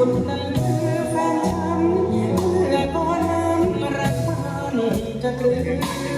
สุดนั้นคือแฟนฉันเหยื่อก้นน้ำรักานจะกลืน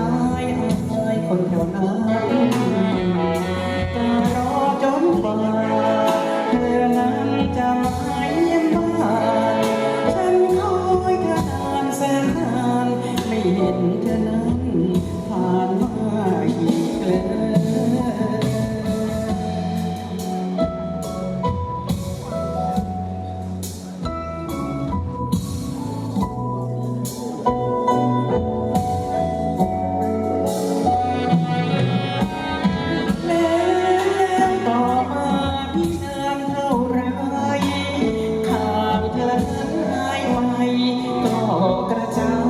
ไว้ก็กระจาย